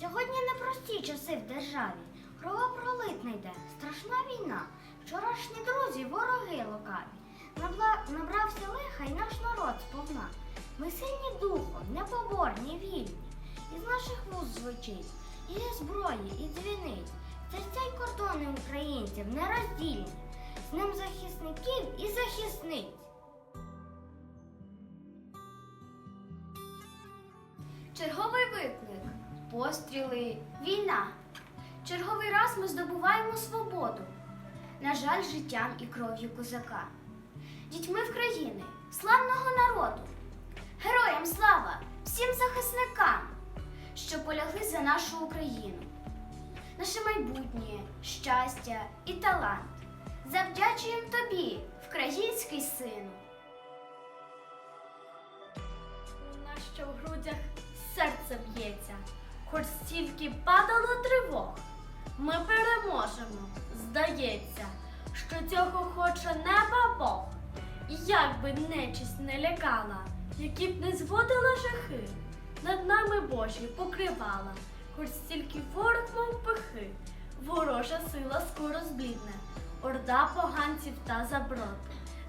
Сьогодні непрості часи в державі. Кровопролитна йде, страшна війна. Вчорашні друзі, вороги лукаві. Набла... Набрався лиха й наш народ сповна. Ми сильні духом, непоборні, вільні. Із наших вуз звучить, і зброї, і дзвінить. Серця й кордони українців нероздільні. З ним захисників і захисниць. Черговий виклик, постріли, війна. Черговий раз ми здобуваємо свободу. На жаль, життям і кров'ю козака. Дітьми в країни, славного народу. Героям слава, всім захисникам, що полягли за нашу Україну. Наше майбутнє, щастя і талант. Завдячуємо тобі, український сину. Нас ще в грудях серце б'ється, хоч стільки падало тривог. Ми переможемо, здається, що цього хоче неба Бог. І як би нечисть не лякала, які б не зводила жахи, над нами Божі покривала, хоч стільки ворог мов пихи, ворожа сила скоро зблідне, орда поганців та заброд.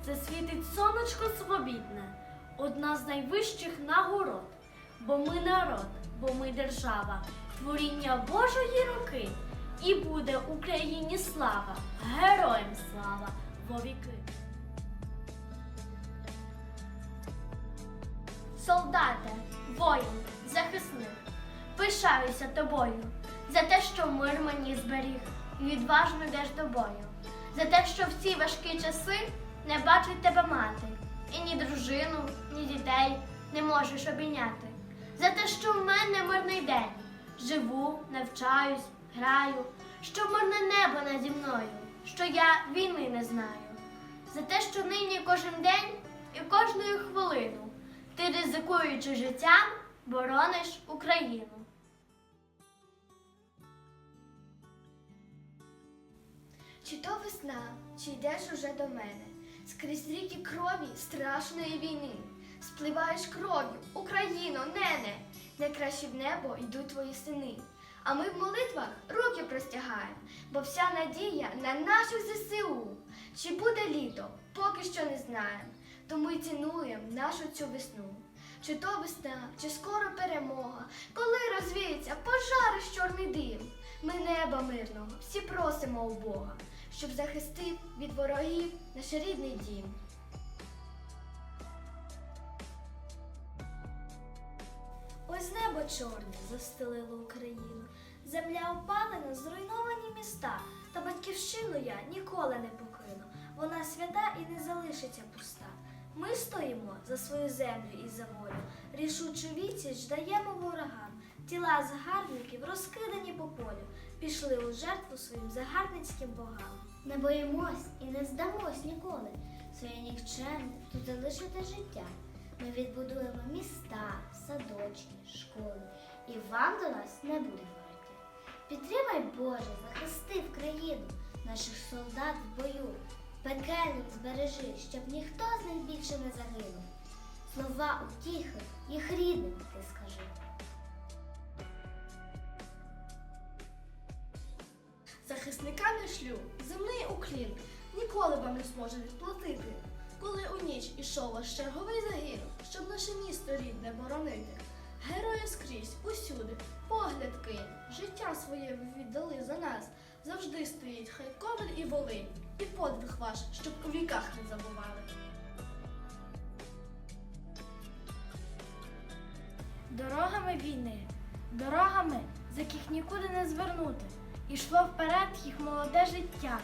Засвітить сонечко свобідне, одна з найвищих нагород. Бо ми народ, бо ми держава, творіння Божої руки. І буде Україні слава, героям слава вовіки. Солдате, воїн, захисник, пишаюся тобою за те, що мир мені зберіг, і відважно йдеш до бою, за те, що в ці важкі часи не бачить тебе мати, і ні дружину, ні дітей не можеш обійняти, за те, що в мене мирний день, живу, навчаюсь, граю, що мирне небо наді мною, що я війни не знаю, за те, що нині кожен день і кожною хвилину ти, ризикуючи життям, борониш Україну. Чи то весна, чи йдеш уже до мене, скрізь ріки крові страшної війни. Спливаєш кров'ю, Україно, нене, найкраще в небо йдуть твої сини. А ми в молитвах руки простягаємо, бо вся надія на наших ЗСУ. Чи буде літо, поки що не знаємо, тому й цінуємо нашу цю весну. Чи то весна, чи скоро перемога, коли розвіється пожари чорний дим. Ми неба мирного, всі просимо у Бога, щоб захистив від ворогів наш рідний дім. Ось небо чорне застелило Україну, земля опалена, зруйновані міста. Та батьківщину я ніколи не покину. Вона свята і не залишиться пуста. Ми стоїмо за свою землю і за волю. Рішучу відсіч даємо ворогам. Тіла загарбників розкидані по полю, пішли у жертву своїм загарбницьким богам. Не боїмось і не здамось ніколи. Своє нікчемне тут залишити життя. Ми відбудуємо міста, садочки, школи, і вам до нас не буде ворогів. Підтримай, Боже, захисти в країну наших солдат в бою. Пекельних збережи, щоб ніхто з них більше не загинув. Слова утіхи їх рідним ти скажи. Захисникам не шлю земний уклін, ніколи вам не зможе відплатити. Коли у ніч ішов ваш черговий загін, щоб наше місто рідне боронити. Герої скрізь, усюди, погляд кинь, життя своє віддали за нас. Завжди стоїть хай Коваль і Волинь, і подвиг ваш, щоб у віках не забували. Дорогами війни, дорогами, з яких нікуди не звернути. Ішло вперед їх молоде життя,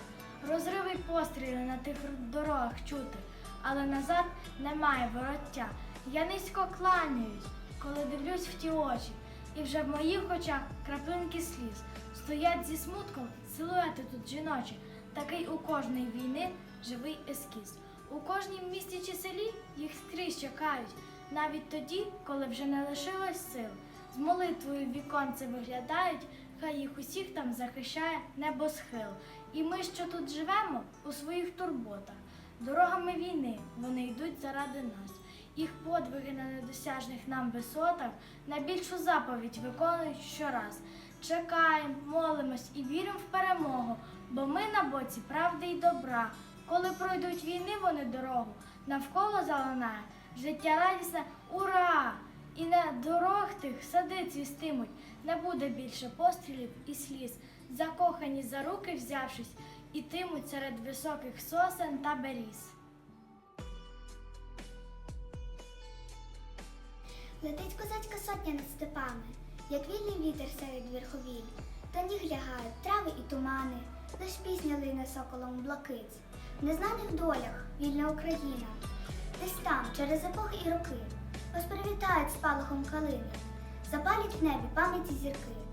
розриви й постріли на тих дорогах чути, але назад немає вороття. Я низько кланяюсь, коли дивлюсь в ті очі, і вже в моїх очах краплинки сліз. Стоять зі смутком силуети тут жіночі, такий у кожної війни живий ескіз. У кожній місті чи селі їх скрізь чекають, навіть тоді, коли вже не лишилось сил. З молитвою віконце виглядають, хай їх усіх там захищає небосхил. І ми, що тут живемо, у своїх турботах. Дорогами війни вони йдуть заради нас. Їх подвиги на недосяжних нам висотах на більшу заповідь виконують щораз. Чекаємо, молимось і віримо в перемогу, бо ми на боці правди і добра. Коли пройдуть війни вони дорогу, навколо залунає життя радісне ура! І на дорог тих сади цвістимуть, не буде більше пострілів і сліз, закохані за руки взявшись, ітимуть серед високих сосен та беріз. Летить козацька сотня над степами, як вільний вітер серед верховіль. Та ніг лягають трави і тумани, лиш пісня лине соколом блакиць. В незнаних долях вільна Україна. Десь там, через епохи і роки, вас привітають спалахом калини, запалять в небі пам'яті зірки.